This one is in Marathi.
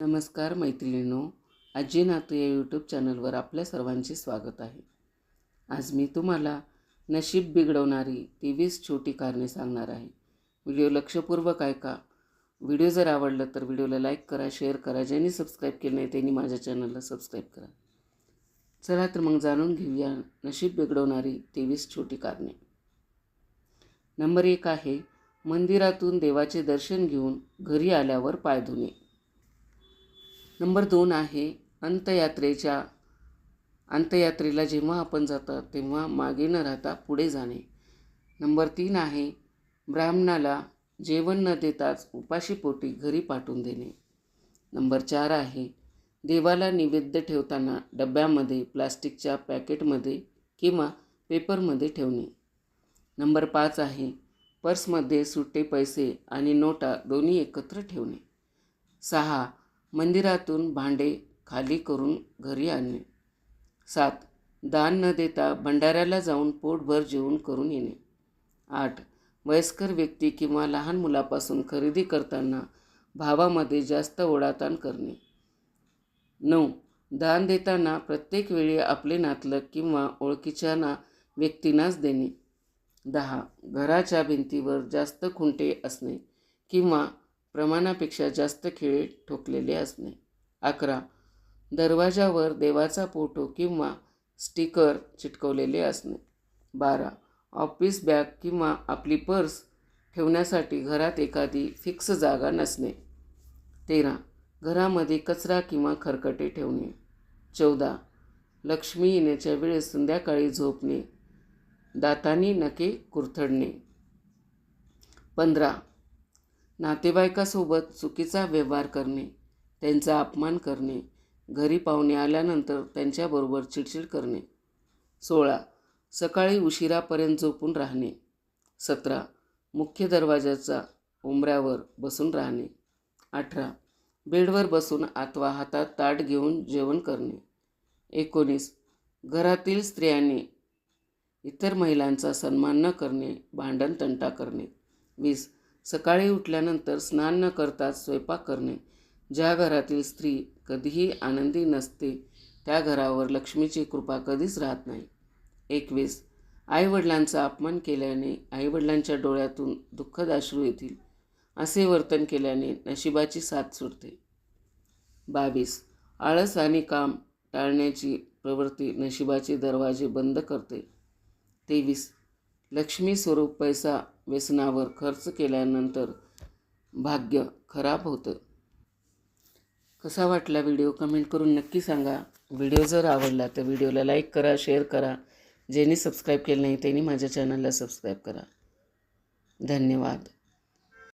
नमस्कार मैत्रिणींनो आजी नातू या यूट्यूब चॅनलवर आपल्या सर्वांचे स्वागत आहे. आज मी तुम्हाला नशीब बिघडवणारी तेवीस छोटी कारणे सांगणार आहे. व्हिडिओ लक्षपूर्वक ऐका. व्हिडिओ जर आवडला तर व्हिडिओला लाईक करा शेअर करा ज्यांनी सबस्क्राईब केलं नाही त्यांनी माझ्या चॅनलला सबस्क्राईब करा. चला तर मग जाणून घेऊया नशीब बिघडवणारी तेवीस छोटी कारणे. नंबर एक आहे मंदिरातून देवाचे दर्शन घेऊन घरी आल्यावर पाय धुणे. नंबर दोन आहे अंतयात्रेच्या अंतयात्रेला जेव्हा आपण जातो तेव्हा मागे न राहता पुढे जाणे. नंबर तीन आहे ब्राह्मणाला जेवण न देताच उपाशीपोटी घरी पाठवून देणे. नंबर चार आहे देवाला नैवेद्य ठेवताना डब्यामध्ये प्लास्टिकच्या पॅकेटमध्ये किंवा पेपरमध्ये ठेवणे. नंबर पाच आहे पर्समध्ये सुट्टे पैसे आणि नोटा दोन्ही एकत्र ठेवणे. सहा मंदिरातून भांडे खाली करून घरी आणणे सात दान न देता भंडाऱ्याला जाऊन पोटभर जेवण करून येणे. आठ वयस्कर व्यक्ती किंवा लहान मुलापासून खरेदी करताना भावामध्ये जास्त ओढाताण करणे. नऊ दान देताना प्रत्येक वेळी आपले नातलग किंवा ओळखीच्या ना व्यक्तींनाच देणे. दहा घराच्या भिंतीवर जास्त खुंटे असणे किंवा प्रमाणापेक्षा जास्त खिळे ठोकलेले असणे. अकरा. दरवाजावर देवाचा फोटो किंवा स्टिकर चिटकवलेले असणे. बारा. ऑफिस बॅग किंवा आपली पर्स ठेवण्यासाठी घरात एखादी फिक्स जागा नसणे. तेरा. घरामध्ये कचरा किंवा खरकटे ठेवणे. चौदा. लक्ष्मी येण्याच्या वेळेस संध्याकाळी झोपणे. दातांनी नखे कुरथडणे. पंधरा. नातेवाईकासोबत चुकीचा व्यवहार करणे त्यांचा अपमान करणे घरी पाहुणे आल्यानंतर त्यांच्याबरोबर चिडचिड करणे. सोळा. सकाळी उशिरापर्यंत झोपून राहणे. सतरा. मुख्य दरवाजाचा उंबऱ्यावर बसून राहणे. अठरा. बेडवर बसून अथवा हातात ताट घेऊन जेवण करणे. एकोणीस. घरातील स्त्रियांनी इतर महिलांचा सन्मान न करणे भांडण तंटा करणे. वीस. सकाळी उठल्यानंतर स्नान न करताच स्वयंपाक करणे. ज्या घरातील स्त्री कधीही आनंदी नसते त्या घरावर लक्ष्मीची कृपा कधीच राहत नाही. एकवीस आईवडिलांचा अपमान केल्याने आईवडिलांच्या डोळ्यातून दुःखद अश्रू येतील असे वर्तन केल्याने नशिबाची साथ सुटते. बावीस आळस आणि काम टाळण्याची प्रवृत्ती नशिबाचे दरवाजे बंद करते. तेवीस लक्ष्मी स्वरूप पैसा व्यसनावर खर्च केल्यानंतर भाग्य खराब होतं. कसा वाटला व्हिडिओ? कमेंट करून नक्की सांगा. व्हिडिओ जर आवडला तर व्हिडिओला लाईक करा शेअर करा. ज्यांनी सबस्क्राईब केलं नाही त्यांनी माझ्या चॅनलला सबस्क्राईब करा. धन्यवाद.